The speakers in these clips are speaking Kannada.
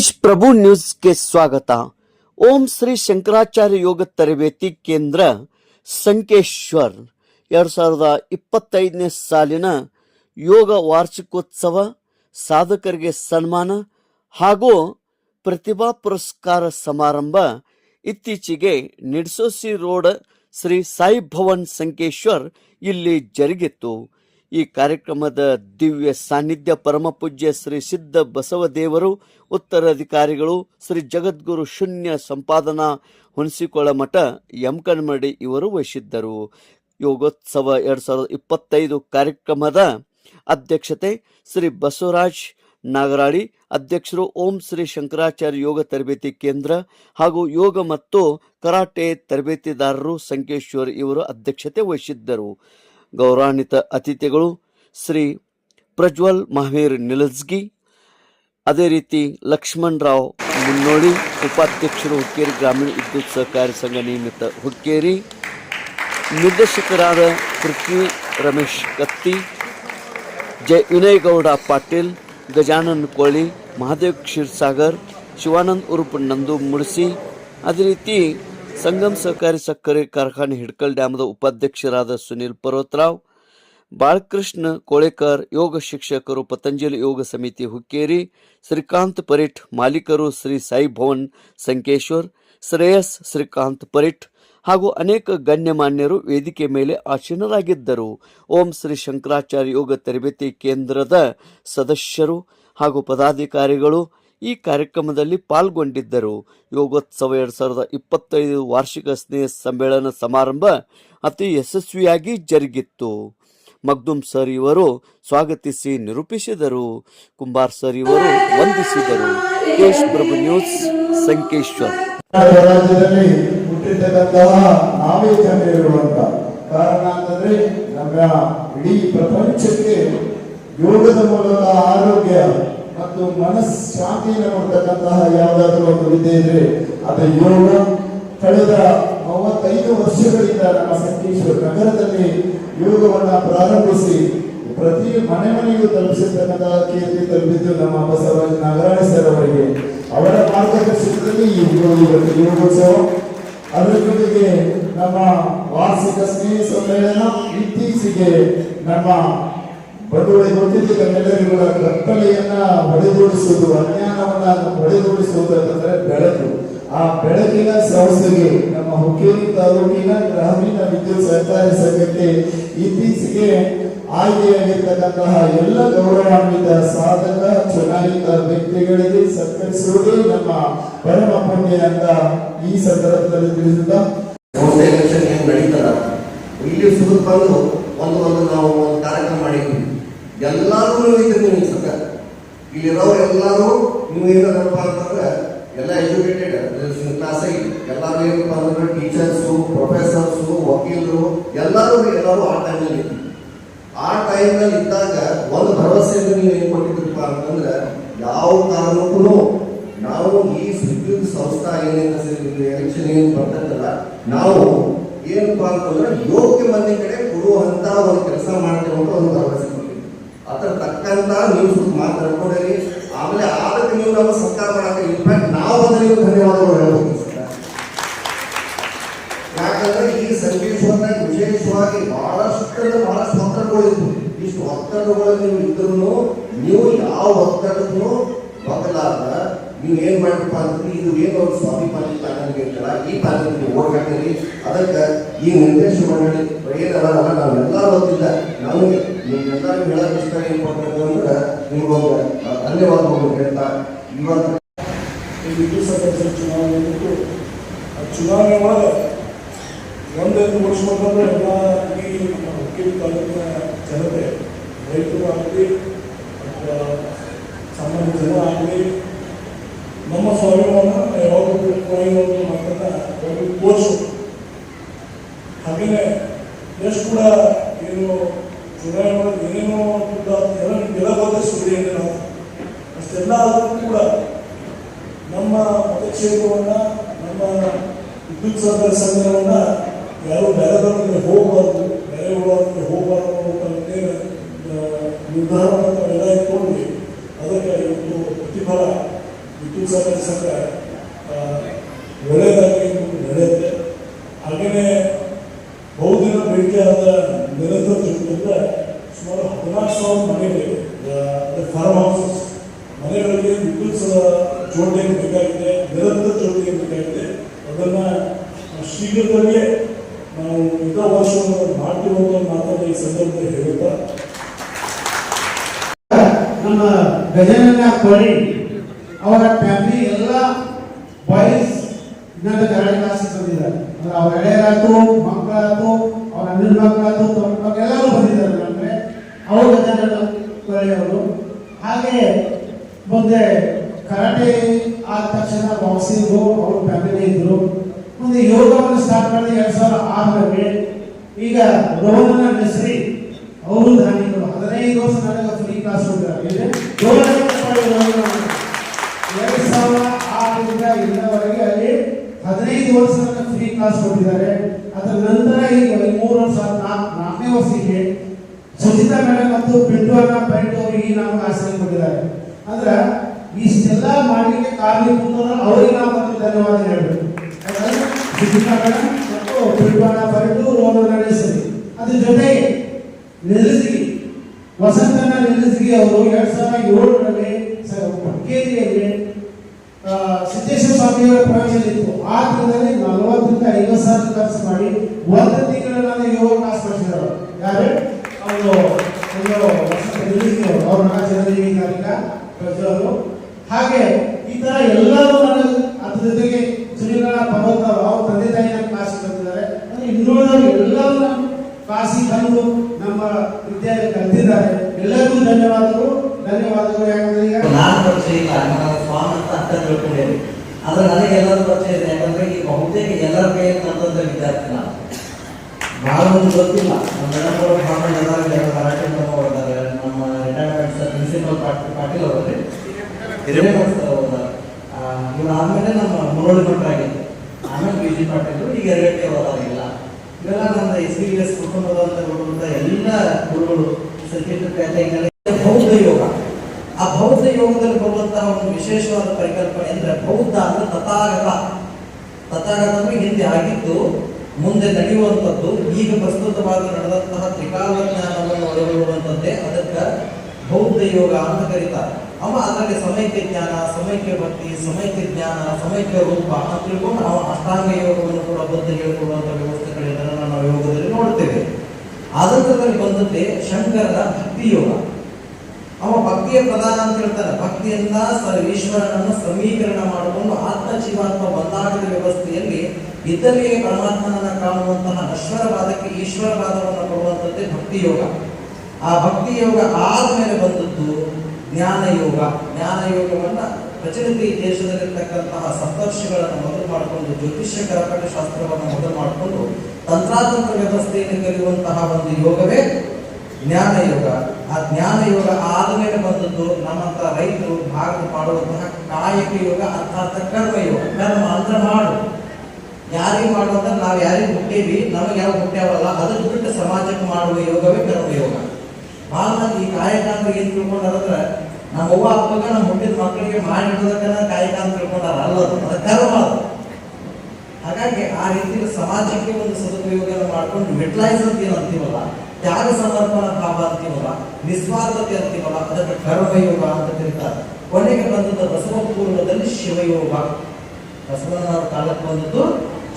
ತೇಜ್ ಪ್ರಭು ನ್ಯೂಸ್ಗೆ ಸ್ವಾಗತ. ಓಂ ಶ್ರೀ ಶಂಕರಾಚಾರ್ಯ ಯೋಗ ತರಬೇತಿ ಕೇಂದ್ರ ಸಂಕೇಶ್ವರ್. ಎರಡು ಸಾವಿರದ ಇಪ್ಪತ್ತೈದನೇ ಸಾಲಿನ ಯೋಗ ವಾರ್ಷಿಕೋತ್ಸವ ಸಾಧಕರಿಗೆ ಸನ್ಮಾನ ಹಾಗೂ ಪ್ರತಿಭಾ ಪುರಸ್ಕಾರ ಸಮಾರಂಭ ಇತ್ತೀಚೆಗೆ ನಿಡ್ಸೋಸಿ ರೋಡ್ ಶ್ರೀ ಸಾಯಿ ಭವನ್ ಸಂಕೇಶ್ವರ್ ಇಲ್ಲಿ ಜರುಗಿತ್ತು. ಈ ಕಾರ್ಯಕ್ರಮದ ದಿವ್ಯ ಸಾನ್ನಿಧ್ಯ ಪರಮಪೂಜ್ಯ ಶ್ರೀ ಸಿದ್ಧ ಬಸವದೇವರು ಉತ್ತರಾಧಿಕಾರಿಗಳು, ಶ್ರೀ ಜಗದ್ಗುರು ಶೂನ್ಯ ಸಂಪಾದನಾ ಹುಣಸಿಕೊಳ ಮಠ ಯಮಕನ್ಮಡಿ ಇವರು ವಹಿಸಿದ್ದರು ಯೋಗೋತ್ಸವ ಎರಡ್ ಸಾವಿರದ ಇಪ್ಪತ್ತೈದು ಕಾರ್ಯಕ್ರಮದ ಅಧ್ಯಕ್ಷತೆ ಶ್ರೀ ಬಸವರಾಜ್ ನಾಗರಾಳಿ, ಅಧ್ಯಕ್ಷರು ಓಂ ಶ್ರೀ ಶಂಕರಾಚಾರ್ಯ ಯೋಗ ತರಬೇತಿ ಕೇಂದ್ರ ಹಾಗೂ ಯೋಗ ಮತ್ತು ಕರಾಟೆ ತರಬೇತಿದಾರರು ಸಂಕೇಶ್ವರ್ ಇವರು ಅಧ್ಯಕ್ಷತೆ ವಹಿಸಿದ್ದರು. ಗೌರವಾನ್ವಿತ ಅತಿಥಿಗಳು ಶ್ರೀ ಪ್ರಜ್ವಲ್ ಮಹಾವೀರ್ ನಿಲಜ್ಗಿ ಅದೇ ರೀತಿ ಲಕ್ಷ್ಮಣ್ ರಾವ್ ಮುನ್ನೋಳಿ ಉಪಾಧ್ಯಕ್ಷರು ಹುಕ್ಕೇರಿ ಗ್ರಾಮೀಣ ವಿದ್ಯುತ್ ಸಹಕಾರಿ ಸಂಘ ನಿಯಮಿತ ಹುಕ್ಕೇರಿ, ನಿರ್ದೇಶಕರಾದ ಪೃಥ್ವಿ ರಮೇಶ್ ಕತ್ತಿ ಜಯ ವಿನಯ್ ಗೌಡ ಪಾಟೀಲ್, ಗಜಾನನ್ ಕೋಳಿ, ಮಹಾದೇವ್ ಕ್ಷೀರ್ಸಾಗರ್, ಶಿವಾನಂದ್ ಉರುಪ್ ನಂದು ಮುಡಿಸಿ, ಅದೇ ರೀತಿ ಸಂಗಮ್ ಸಹಕಾರಿ ಸಕ್ಕರೆ ಕಾರ್ಖಾನೆ ಹಿಡ್ಕಲ್ ಡ್ಯಾಮದ ಉಪಾಧ್ಯಕ್ಷರಾದ ಸುನಿಲ್ ಪರ್ವತರಾವ್ ಬಾಳಕೃಷ್ಣ ಕೋಳೆಕರ್, ಯೋಗ ಶಿಕ್ಷಕರು, ಪತಂಜಲಿ ಯೋಗ ಸಮಿತಿ ಹುಕ್ಕೇರಿ, ಶ್ರೀಕಾಂತ್ ಪರಿಟ್, ಮಾಲೀಕರು ಶ್ರೀ ಸಾಯಿ ಭವನ್ ಸಂಕೇಶ್ವರ್, ಶ್ರೇಯಸ್ ಶ್ರೀಕಾಂತ್ ಪರಿಟ್ ಹಾಗೂ ಅನೇಕ ಗಣ್ಯಮಾನ್ಯರು ವೇದಿಕೆ ಮೇಲೆ ಆಸೀನರಾಗಿದ್ದರು ಓಂ ಶ್ರೀ ಶಂಕರಾಚಾರ್ಯ ಯೋಗ ತರಬೇತಿ ಕೇಂದ್ರದ ಸದಸ್ಯರು ಹಾಗೂ ಪದಾಧಿಕಾರಿಗಳು ಈ ಕಾರ್ಯಕ್ರಮದಲ್ಲಿ ಪಾಲ್ಗೊಂಡಿದ್ದರು. ಯೋಗೋತ್ಸವ ಎರಡ್ ಸಾವಿರದ ಇಪ್ಪತ್ತೈದು ವಾರ್ಷಿಕ ಸ್ನೇಹ ಸಮ್ಮೇಳನ ಸಮಾರಂಭ ಅತಿ ಯಶಸ್ವಿಯಾಗಿ ಜರುಗಿತ್ತು. ಮಗ್ದುಮ್ ಸರ್ ಇವರು ಸ್ವಾಗತಿಸಿ ನಿರೂಪಿಸಿದರು. ಕುಂಬಾರ್ ಸರ್ ಇವರು ವಂದಿಸಿದರು. ಕೇಶ್ ಪ್ರಭು ನ್ಯೂಸ್, ಸಂಕೇಶ್ವರ್. ನಾವೇ ಇರುವಂತ ಕಾರಣ ಅಂತಂದ್ರೆ ನಮ್ಮ ಇಡೀ ಪ್ರಪಂಚಕ್ಕೆ ಯೋಗದ ಮೂಲಕ ಆರೋಗ್ಯ. ಮತ್ತು ಮನಸ್ಸಾಂತಿಯನ್ನು ಕೊಡ್ತಕ್ಕಂತಹ ಯಾವುದಾದ್ರೂ ಒಂದು ವಿದ್ಯೆ ಇದ್ರೆ ಅದು ಯೋಗ. ಕಳೆದ ಮೂವತ್ತೈದು ವರ್ಷಗಳಿಂದ ನಮ್ಮ ಸಂಕೇಶ್ವರ ನಗರದಲ್ಲಿ ಯೋಗವನ್ನು ಪ್ರಾರಂಭಿಸಿ ಪ್ರತಿ ಮನೆ ಮನೆಗೂ ತಲುಪಿಸಿರ್ತಕ್ಕಂತಹ ಕೀರ್ತಿ ತಲುಪಿದ್ದು ನಮ್ಮ ಬಸವರಾಜ ನಾಗರಾಣಿ ಸರ್ ಅವರಿಗೆ. ಅವರ ಮಾರ್ಗದರ್ಶನದಲ್ಲಿ ಈ ಇವತ್ತು ಯೋಗೋತ್ಸವ. ಅದರ ಜೊತೆಗೆ ನಮ್ಮ ವಾರ್ಷಿಕ ಸ್ನೇಹ ಸಮ್ಮೇಳನ ಇತ್ತೀಚೆಗೆ ನಮ್ಮ ಬಂಧುಗಳಿಗೆ ಗೊತ್ತಿದ್ದು ತಮ್ಮೆಲ್ಲರಿಗೂ ಕತ್ತಲೆಯನ್ನ ಹೊಡೆದೋಡಿಸುವುದು, ಅಜ್ಞಾನವನ್ನ ಹೊಡೆದೋಡಿಸುವುದು ಅಂತಂದ್ರೆ ಬೆಳಕು. ಆ ಬೆಳಕಿನ ಸಂಸ್ಥೆಗೆ ನಮ್ಮ ಹುಕ್ಕೇರಿ ತಾಲೂಕಿನ ಗ್ರಾಮೀಣ ವಿದ್ಯುತ್ ಸಹಕಾರಿ ಸಂಘಕ್ಕೆ ಇತ್ತೀಚೆಗೆ ಆಯ್ಕೆಯಾಗಿರ್ತಕ್ಕಂತಹ ಎಲ್ಲ ಗೌರವಾನ್ವಿತ ಸಾಧಕ, ಚುನಾಯಿತ ವ್ಯಕ್ತಿಗಳಿಗೆ ಸತ್ಕರಿಸುವುದೇ ನಮ್ಮ ಪರಮ ಪುಣ್ಯ ಅಂತ ಈ ಸಂದರ್ಭದಲ್ಲಿ ತಿಳಿಸಿದ ಇಲ್ಲಿ ಸುತ್ತ ಒಂದು ಒಂದು ನಾವು ಒಂದು ಕಾರ್ಯಕ್ರಮ ಮಾಡಿದ್ವಿ. ಎಲ್ಲರೂ ಇದ್ರಿ ನೀವು ಸುತ್ತ ಇಲ್ಲಿರೋರು ಎಲ್ಲರೂ ನೀವು ಏನಪ್ಪ ಅಂತಂದ್ರೆ ಎಲ್ಲ ಎಜುಕೇಟೆಡ್ ಕ್ಲಾಸ್ ಎಲ್ಲರೂ ಏನಪ್ಪ ಅಂದ್ರೆ ಟೀಚರ್ಸು ಪ್ರೊಫೆಸರ್ಸು ವಕೀಲರು, ಎಲ್ಲರೂ ಎಲ್ಲರೂ ಆ ಟೈಮಲ್ಲಿ ಆ ಟೈಮ್ನಲ್ಲಿ ಇದ್ದಾಗ ಒಂದು ಭರವಸೆಯನ್ನು ನೀವು ಏನು ಕೊಟ್ಟಿದ್ರಪ್ಪ ಅಂತಂದ್ರೆ ಯಾವ ಕಾರಣಕ್ಕೂ ನಾವು ಈ ವಿದ್ಯುತ್ ಸಂಸ್ಥಾ ಏನೇನು ಎಲೆಕ್ಷನ್ ಏನು ಬರ್ತದಲ್ಲ ನಾವು ಏನಪ್ಪಾ ಅಂತಂದ್ರೆ ಯೋಗ್ಯ ಮಂದಿ ಕಡೆ ಕೊಡುವಂತ ಒಂದು ಕೆಲಸ ಮಾಡ್ತೇವೆ ಅಂತ ಒಂದು ಭರವಸೆ. ಅದ್ರ ತಕ್ಕಂತ ನೀವು ಸ್ವಲ್ಪ ಮಾತಾಡ್ಕೊಂಡ್ರಿ ಆಮೇಲೆ ಆದಕ್ಕೆ ನೀವು ನಮ್ಮ ಸರ್ಕಾರ ಮಾಡಕ್ಕೆ ಇನ್ಫ್ಯಾಕ್ಟ್ ನಾವು ಅದಕ್ಕೆ ಧನ್ಯವಾದಗಳು ಹೇಳ್ಬೋದು ಯಾಕಂದ್ರೆ ಈ ಸಂಕೇಶ್ವರನಾಗ ವಿಶೇಷವಾಗಿ ಬಹಳಷ್ಟು ಬಹಳಷ್ಟು ಒತ್ತಡಗಳಿದ್ವು ಇಷ್ಟು ಒತ್ತಡಗಳು ನೀವು ಇದ್ರೂ ನೀವು ಯಾವ ಒತ್ತಡಕ್ಕೂ ಬದಲಾದ ನೀವು ಏನು ಮಾಡ್ರಪ್ಪ ಅಂದ್ರೆ? ಇದು ಏನು ಸ್ವಾಮಿ ಸ್ವಾಭಿಮಾನಿ ಇರ್ತಲ್ಲ ಈ ಪ್ಯಾನಲ್ ನೀವು ಓಡ್ಕಾಕ್ತೀರಿ ಅದಕ್ಕೆ ಈ ನಿರ್ದೇಶ ಮಂಡಳಿ ಏನಲ್ಲ ನಾವೆಲ್ಲ ಗೊತ್ತಿಲ್ಲ. ನಮಗೆ ನಿಮ್ಗೆಲ್ಲರಿಗೂ ಹೇಳಕ್ ಇಷ್ಟ ಏನ್ ಮಾಡ್ಬೇಕು ಅಂದ್ರೆ ನಿಮ್ಗೊಂದು ಧನ್ಯವಾದಗಳು ಹೇಳ್ತಾ. ಇವತ್ತು ಈ ಸದಸ್ಯರ ಚುನಾವಣೆ ಚುನಾವಣೆ ಒಳಗೆ ಒಂದೆರಡು ಮುಗಿಸ್ಬೇಕಂದ್ರೆ ಎಲ್ಲ ಈ ನಮ್ಮ ಹುಕ್ಕೇರಿ ತಾಲೂಕಿನ ಜನತೆ, ರೈತರು ಆಗಲಿ ಸಾಮಾನ್ಯ ಜನ ಆಗಲಿ ನಮ್ಮ ಸ್ವಾಭಿಮಾನ ಯಾವಾಗ ಕೊನೆಯೊಂದು ಮಾತನ್ನ ಒಂದು ತೋರಿಸು ಹಾಗೆಯೇ ಎಷ್ಟು ಕೂಡ ಏನು ಚುನಾವಣೆ ಏನೇನೋ ಕೂಡ ಎಲ್ಲ ನಿಮಗೆಲ್ಲ ಗೊತ್ತೇ ಸುದ್ದಿ ಏನಿಲ್ಲ ಅಷ್ಟೆಲ್ಲ ಆದರೂ ಕೂಡ ನಮ್ಮ ಮತಕ್ಷೇತ್ರವನ್ನ, ನಮ್ಮ ವಿದ್ಯುತ್ ಸಹಕಾರ ಸಂಘವನ್ನ ಯಾರು ಬೇರೆದವರಿಗೆ ಹೋಗಬಾರ್ದು, ಬೇರೆ ಊರವರಿಗೆ ಹೋಗಬಾರ್ದು ಅಂತ ನಿರ್ಧಾರವನ್ನು ನಾವೆಲ್ಲ ಇಟ್ಕೊಂಡ್ವಿ. ಅದಕ್ಕೆ ಇವತ್ತು ಪ್ರತಿಫಲ. ವಿದ್ಯುತ್ ಸಹಕಾರಿ ಒಳ್ಳೆಯದಾಗಿ ನಡೆಯುತ್ತೆ ಹಾಗೆಯೇ ಬಹುದಿನ ಬೇಡಿಕೆಯಾದ ನಿರಂತರ ಜೊತೆಯಿಂದ ಸುಮಾರು ಹದಿನಾಲ್ಕು ಸಾವಿರ ಮನೆಗಳಿವೆ ಫಾರ್ಮ್ ಹೌಸಸ್ ಮನೆಗಳಿಗೆ ವಿದ್ಯುತ್ ಜೋಡಣೆ ಬೇಕಾಗಿದೆ, ನಿರಂತರ ಜೋಡಣೆ ಬೇಕಾಗಿದೆ. ಅದನ್ನು ಶೀಘ್ರದಲ್ಲೇ ನಾವು ಇದ ವರ್ಷವನ್ನು ಮಾಡ್ತೀವಿ ಅಂತ ಮಾತನ್ನು ಈ ಸಂದರ್ಭದಲ್ಲಿ ಹೇಳುತ್ತಾ. ನಮ್ಮ ಗಜಾನನ ಕೋಳಿ ಅವರ ಫ್ಯಾಮಿಲಿ ಎಲ್ಲ ಬಾಯ್ಸ್ ಇನ್ನೊಂದು ಎರಡನೇ ಕ್ಲಾಸ್ ಬಂದಿದ್ದಾರೆ. ಅಂದ್ರೆ ಅವ್ರ ಎಳೆಯರಾಯ್ತು ಮಕ್ಕಳಾಯ್ತು, ಅವ್ರ ಅಣ್ಣನ ಮಕ್ಕಳಾಯ್ತು, ತಮ್ಮ ಮಕ್ಕಳು ಎಲ್ಲರೂ ಬಂದಿದ್ದಾರೆ ನಮಗೆ ಅವರು ಗಜನನ ಕೋಳಿ ಅವರು ಹಾಗೆ ಮುಂದೆ ಕರಾಟೆ ಆದ ತಕ್ಷಣ ಬಾಕ್ಸಿಂಗು ಅವ್ರ ಫ್ಯಾಮಿಲಿ ಇದ್ರು. ಮುಂದೆ ಯೋಗವನ್ನು ಸ್ಟಾರ್ಟ್ ಮಾಡಿ ಎರಡ್ ಸಾವಿರದ ಆರರಲ್ಲಿ ಈಗ ರೋಹನ ಹೆಸರಿ ಅವರು ದಾನಿಗಳು ಹದಿನೈದು ವರ್ಷ ನನಗೆ ಫ್ರೀ ಕ್ಲಾಸ್ ಕ್ಲಾಸ್ ಕೊಟ್ಟಿದ್ದಾರೆ. ಅದರ ನಂತರ ಈಗ ಈ ಮೂರು ವರ್ಷ ನಾಲ್ಕು ನಾಲ್ಕನೇ ವರ್ಷಕ್ಕೆ ಸುಚಿತಾ ಮೇಡಮ್ ಮತ್ತು ಪಿಂಟು ಅಣ್ಣ ಪೈಂಟು ಅವರಿಗೆ ನಮಗೆ ಆಶ್ರಯ ಕೊಟ್ಟಿದ್ದಾರೆ. ಅಂದ್ರೆ ಇಷ್ಟೆಲ್ಲ ಮಾಡಲಿಕ್ಕೆ ಕಾರಣೀಭೂತರು ಅವರಿಗೆ ನಾವು ಒಂದು ಧನ್ಯವಾದ ಹೇಳಬೇಕು. ಸುಚಿತಾ ಮೇಡಮ್ ಮತ್ತು ಪಿಂಟು ಅಣ್ಣ ಪೈಂಟು ರೋಹನ ನಡೆಸಲಿ ಅದ್ರ ಜೊತೆಗೆ ನೆಲಸಿಗಿ ವಸಂತನ ನೆಲಸಿಗಿ ಅವರು ಎರಡ್ ಸಾವಿರದ ಏಳರಲ್ಲಿ ಬಕ್ಕೇರಿಯಲ್ಲಿ ಆ, ಪ್ರವಚನ ಇತ್ತು. ಆ ದಿನದಲ್ಲಿ ನಲವತ್ತರಿಂದ ಐವತ್ತು ಸಾವಿರ ಖರ್ಚು ಮಾಡಿ ಒಂದು ತಿಂಗಳ ಯೋಗ ಕ್ಲಾಸ್ ಮಾಡಿಸಿದರು ಯಾರು? ಅವರು ಅವರು. ಗಾಯಕ ಹಾಗೆ ಈ ತರ ಎಲ್ಲರೂ ನನಗೆ ಅದ್ರ ಜೊತೆಗೆ ಸುನೀಲ ಪರ್ವತ ಅವ್ರ ತಂದೆ ತಾಯಿನ ಕ್ಲಾಸ್ ಬಂದಿದ್ದಾರೆ. ಅಂದ್ರೆ ಇನ್ನುಳಿದವರು ಎಲ್ಲರೂ ನಮ್ಮ ಕ್ಲಾಸಿಗೆ ಬಂದು ನಮ್ಮ ವಿದ್ಯಾಲಯ ಕಲಿತಿದ್ದಾರೆ. ಎಲ್ಲರಿಗೂ ಧನ್ಯವಾದಗಳು. ಧನ್ಯವಾದಗಳು. ಯಾಕಂದ್ರೆ ಈಗ ನನ್ನ ಸ್ವಾಮಿ ಅಂತ ತಿಳ್ಕೊಂಡೇನೆ ಆದ್ರೆ ನನಗೆ ಎಲ್ಲರೂ ಪರಿಚಯ ಇದೆ ಯಾಕಂದ್ರೆ ಈ ಬಹುತೇಕ ಎಲ್ಲರ ಕೈಯಲ್ಲಿ ನಂದಂತ ವಿದ್ಯಾರ್ಥಿ ನಾನು. ಭಾಳ ಮಂದಿ ಗೊತ್ತಿಲ್ಲ. ನಮ್ಮ ಮೇಡಮ್ ಎಲ್ಲರೂ ಓದಿದ್ದಾರೆ ನಮ್ಮ ರಿಟೈರ್ಮೆಂಟ್ ಸರ್ ಪ್ರಿನ್ಸಿಪಲ್ ಪಾಟೀಲ್ ಅವರಲ್ಲಿ. ಹಿರೇಮಠ. ಸರ್ ಓದಿದ್ದಾರೆ ಇವ್ರು ಆದ್ಮೇಲೆ ನಮ್ಮ ಮುನ್ನೋಳಿ ಆಗಿತ್ತು ಆಮೇಲೆ ಬಿ ಜಿ ಪಾಟೀಲ್ ಈಗ ಎರಡಕ್ಕೆ ಓದಾಗಿಲ್ಲ ಇವೆಲ್ಲ ನಮ್ಮ ಎಸ್ ಬಿ ಎಸ್ ಬರುವಂತ ಎಲ್ಲ ಗುರುಗಳು ಸಚಿತ್ರ ಯೋಗದಲ್ಲಿ ಬರುವಂತಹ ಒಂದು ವಿಶೇಷವಾದ ಪರಿಕಲ್ಪನೆ ಅಂದ್ರೆ ಬೌದ್ಧ ಅಂದ್ರೆ ತಥಾಗತ ತಥಾಗತ ಅಂದ್ರೆ ಹಿಂದೆ ಆಗಿದ್ದು ಮುಂದೆ ನಡೆಯುವಂಥದ್ದು, ಈಗ ಪ್ರಸ್ತುತವಾಗಿ ನಡೆದಂತಹ ತ್ರಿಕಾಲ ಜ್ಞಾನವನ್ನು ಒಳಗೊಳ್ಳುವಂಥದ್ದೇ ಅದಕ್ಕೆ ಬೌದ್ಧ ಯೋಗ ಅಂತ ಕರೀತಾರೆ. ಅವ ಅದರಲ್ಲಿ ಸಮಯಕ್ಕೆ ಜ್ಞಾನ ಸಮಯಕ್ಕೆ ಭಕ್ತಿ ಸಮಯಕ್ಕೆ ಜ್ಞಾನ ಸಮಯಕ್ಕೆ ರೂಪ ಅಂತ ತಿಳ್ಕೊಂಡು ಅವ ಅಷ್ಟಾಂಗ ಯೋಗವನ್ನು ಕೂಡ ಬದ್ಧ ಹೇಳ್ಕೊಡುವಂಥ ವ್ಯವಸ್ಥೆಗಳೆಲ್ಲ ನಾವು ಯೋಗದಲ್ಲಿ ನೋಡ್ತೇವೆ. ಆದಂತದಲ್ಲಿ ಬಂದದ್ದೇ ಶಂಕರನ ಭಕ್ತಿ ಯೋಗ. ಅವ ಭಕ್ತಿಯ ಪ್ರಧಾನ ಅಂತ ಹೇಳ್ತಾರೆ. ಭಕ್ತಿಯಿಂದ ಈಶ್ವರನನ್ನು ಸಮೀಕರಣ ಮಾಡಿಕೊಂಡು ಆತ್ಮ ಜೀವಾತ್ಮ ಬಂದಾಟದ ವ್ಯವಸ್ಥೆಯಲ್ಲಿ ಇದ್ದಲ್ಲಿಯೇ ಪರಮಾತ್ಮನನ್ನ ಕಾಣುವಂತಹ ನಶ್ವರವಾದಕ್ಕೆ ಈಶ್ವರವಾದವನ್ನು ಕೊಡುವಂಥದ್ದೇ ಭಕ್ತಿ ಯೋಗ. ಆ ಭಕ್ತಿ ಯೋಗ ಆದ್ಮೇಲೆ ಬಂದದ್ದು ಜ್ಞಾನ ಯೋಗ. ಜ್ಞಾನ ಯೋಗವನ್ನ ಪ್ರಚಲಿತ ದೇಶದಲ್ಲಿರ್ತಕ್ಕಂತಹ ಸಪ್ತರ್ಷಿಗಳನ್ನು ಮೊದಲು ಮಾಡಿಕೊಂಡು ಜ್ಯೋತಿಷ್ಯ ಶಾಸ್ತ್ರವನ್ನು ಮೊದಲು ಮಾಡಿಕೊಂಡು ತಂತ್ರಾತಂತ್ರ ವ್ಯವಸ್ಥೆಯನ್ನು ಕಲಿಯುವಂತಹ ಒಂದು ಯೋಗವೇ ಜ್ಞಾನ ಯೋಗ. ಆ ಜ್ಞಾನ ಯೋಗ ಆದ್ಮೇಲೆ ಬಂದದ್ದು ನಮ್ಮಂತ ರೈತರು ಭಾರತ ಮಾಡುವಂತಹ ಕಾಯಕ ಯೋಗ ಅರ್ಥಾತ್ ಕರ್ಮ ಯೋಗ. ಕರ್ಮ ಅಂದ್ರೆ ಮಾಡು ಯಾರಿಗೆ ಮಾಡುವಂತ ನಾವು ಯಾರಿಗೆ ಹುಟ್ಟೇವಿ? ನಮಗೆ ಯಾವ ಹುಟ್ಟ್ಯಾವಲ್ಲ? ಅದ್ರ ಬಿಟ್ಟು ಸಮಾಜಕ್ಕೆ ಮಾಡುವ ಯೋಗವೇ ಕರ್ಮ ಯೋಗ. ಭಾಳ ಮಂದಿ ಈ ಕಾಯಕ ಅಂದ್ರೆ ಏನ್ ತಿಳ್ಕೊಂಡಾರಂದ್ರ ನಮ್ಮ ಅವ್ವ ಅಪ್ಪಗ ನಮ್ಮ ಹುಟ್ಟಿದ ಮಕ್ಕಳಿಗೆ ಮಾಡಿಡೋದಕ್ಕನ ಕಾಯಕ ಅಂತ ತಿಳ್ಕೊಂಡಾರ. ಅಲ್ಲ ಅದು. ಕರ್ಮ ಅದು. ಹಾಗಾಗಿ ಆ ರೀತಿ ಸಮಾಜಕ್ಕೆ ಒಂದು ಸದುಪಯೋಗ ಮಾಡ್ಕೊಂಡು ಯುಟಿಲೈಸ್ ಅಂತ ಏನು ಅಂತೀವಲ್ಲ ತ್ಯಾಗ ಸಮರ್ಪಣ ಭಾವ ಅಂತೀವಲ್ಲ ನಿಸ್ವಾರ್ಥತೆ ಅಂತೀವಲ್ಲ, ಅದಕ್ಕೆ ಕರ್ಮಯೋಗ ಅಂತ ಕರೀತಾರೆ. ಕೊನೆಗೆ ಬಂದದ್ದು ಬಸವ ಪೂರ್ವದಲ್ಲಿ ಶಿವಯೋಗ. ಬಸವನವರ ಕಾಲಕ್ಕೆ ಬಂದದ್ದು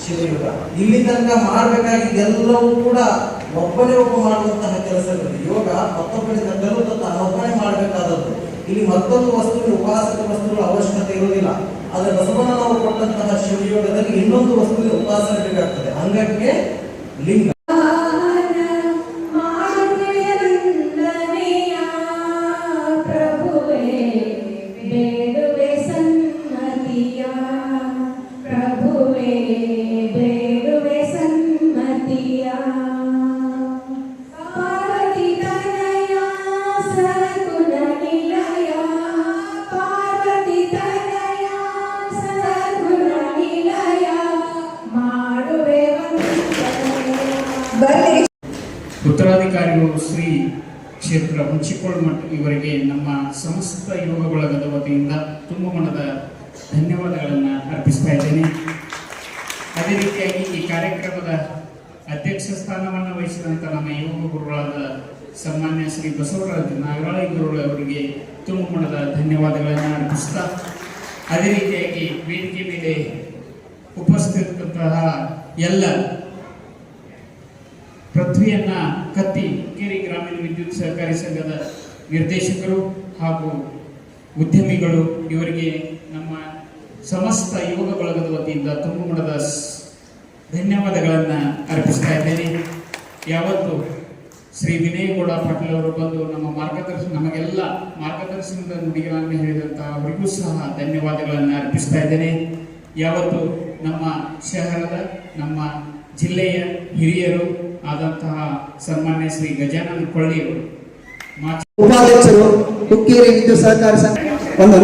ಶಿವಯೋಗ. ಇಲ್ಲಿ ತನಕ ಮಾಡಬೇಕಾಗಿದ್ದೆಲ್ಲವೂ ಕೂಡ ಒಬ್ಬನೇ ಒಬ್ಬ ಮಾಡುವಂತಹ ಕೆಲಸಗಳು ಯೋಗ ಮತ್ತೊಬ್ಬನಿಂದ ಕಲಿತು ತಾನೊಬ್ಬನೇ ಮಾಡಬೇಕಾದದ್ದು. ಇಲ್ಲಿ ಮತ್ತೊಂದು ವಸ್ತು ಉಪಾಸಕ ವಸ್ತುಗಳ ಅವಶ್ಯಕತೆ ಇರುವುದಿಲ್ಲ. ಆದರೆ ಬಸವಣ್ಣನವರು ಕೊಟ್ಟಂತಹ ಶಿವಯೋಗದಲ್ಲಿ ಇನ್ನೊಂದು ವಸ್ತುವಿನ ಉಪಾಸನೆ ಬೇಕಾಗ್ತದೆ. ಅಂಗಕ್ಕೆ ಲಿಂಗ. ಉತ್ತರಾಧಿಕಾರಿಗಳು ಶ್ರೀ ಕ್ಷೇತ್ರ ಹುಂಚಿಕೋಳ್ ಮಠ ಇವರಿಗೆ ನಮ್ಮ ಸಮಸ್ತ ಯೋಗಗಳ ವತಿಯಿಂದ ತುಂಬ ಮನದ ಧನ್ಯವಾದಗಳನ್ನು ಅರ್ಪಿಸ್ತಾ ಇದ್ದೇನೆ. ಅದೇ ರೀತಿಯಾಗಿ ಈ ಕಾರ್ಯಕ್ರಮದ ಅಧ್ಯಕ್ಷ ಸ್ಥಾನವನ್ನು ವಹಿಸಿದಂಥ ನಮ್ಮ ಯೋಗ ಗುರುಗಳಾದ ಸನ್ಮಾನ್ಯ ಶ್ರೀ ಬಸವರಾಜ ನಾಗರಾಳಿ ಗುರುಗಳವರಿಗೆ ತುಂಬ ಮನದ ಧನ್ಯವಾದಗಳನ್ನು ಅರ್ಪಿಸ್ತಾ, ಅದೇ ರೀತಿಯಾಗಿ ವೇದಿಕೆ ಮೇಲೆ ಉಪಸ್ಥಿತಂತಹ ಎಲ್ಲ ಪೃಥ್ವಿಯನ್ನ ಕತ್ತಿ ಕೇರಿ ಗ್ರಾಮೀಣ ವಿದ್ಯುತ್ ಸಹಕಾರಿ ಸಂಘದ ನಿರ್ದೇಶಕರು ಹಾಗೂ ಉದ್ಯಮಿಗಳು, ಇವರಿಗೆ ನಮ್ಮ ಸಮಸ್ತ ಯೋಗ ಬಳಗದ ವತಿಯಿಂದ ತುಂಬುಮಣದ ಧನ್ಯವಾದಗಳನ್ನು ಅರ್ಪಿಸ್ತಾ ಇದ್ದೇನೆ. ಯಾವತ್ತು ಶ್ರೀ ವಿನಯಗೌಡ ಪಾಟೀಲ್ ಅವರು ಬಂದು ನಮ್ಮ ಮಾರ್ಗದರ್ಶನ ನಮಗೆಲ್ಲ ಮಾರ್ಗದರ್ಶನದ ನುಡಿಗಳನ್ನು ಹೇಳಿದಂತಹ ಅವರಿಗೂ ಸಹ ಧನ್ಯವಾದಗಳನ್ನು ಅರ್ಪಿಸ್ತಾ ಇದ್ದೇನೆ. ಯಾವತ್ತು ನಮ್ಮ ಶಹರದ, ನಮ್ಮ ಜಿಲ್ಲೆಯ ಹಿರಿಯರು ಆದಂತಹ ಸನ್ಮಾನ್ಯ ಶ್ರೀ ಗಜಾನನ ಕೊಳ್ಳಿಯವರು ಮಾಚಿ ಉಪಾಧ್ಯಕ್ಷರು ಹುಕ್ಕೇರಿ ವಿದ್ಯುತ್ ಸಹಕಾರ ಸಂಘ. ಒಂದು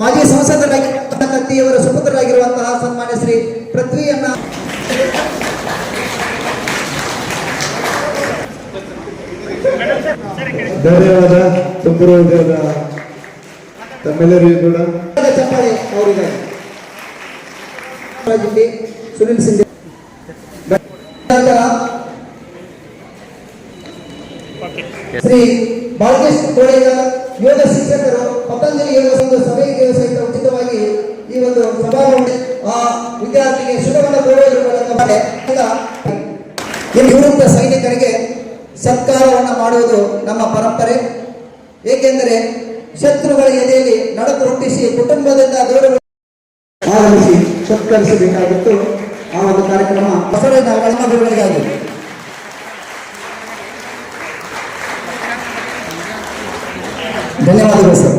ಮಾಜಿ ಸಂಸದರಾಗಿ ಕತ್ತಿಯವರ ಸುಪುತ್ರರಾಗಿರುವಂತಹ ಸನ್ಮಾನ್ಯ ಶ್ರೀ ಪೃಥ್ವಿಯನ್ನ. ಧನ್ಯವಾದ. ತುಂಬ ತಮ್ಮೆಲ್ಲರಿಗೂ ಕೂಡ. ರಾಜಿಂಡಿ, ಸುನಿಲ್ ನಂತರ ಶ್ರೀ ಬಾಲಕೇಶ್ ಕೋಳಿಯ ಯೋಗ ಶಿಕ್ಷಕರು ಪತಂಜಲಿ ಯೋಗ ಸಂಘ ಸಭೆಗೆ ಸಹಿತ ಉಚಿತವಾಗಿ ಈ ಒಂದು ಸಭಾವನ್ನು ಆ ವಿದ್ಯಾರ್ಥಿಗೆ ಶುಭವನ್ನು ಕೋರುವುದರ ನಿವೃತ್ತ ಸೈನಿಕರಿಗೆ ಸತ್ಕಾರವನ್ನು ಮಾಡುವುದು ನಮ್ಮ ಪರಂಪರೆ. ಏಕೆಂದರೆ ಶತ್ರುಗಳ ಎದೆಯಲ್ಲಿ ನಡಕು ಹುಟ್ಟಿಸಿ ಕುಟುಂಬದಿಂದ ಆಗಮಿಸಿ ಸತ್ಕರಿಸಬೇಕಾಗಿತ್ತು ಆ ಒಂದು ಕಾರ್ಯಕ್ರಮ ಬಸವರಾಜ ಗುರುಗಳಿಗಾಗಿ ಧನ್ಯವಾದಗಳು ಸರ್.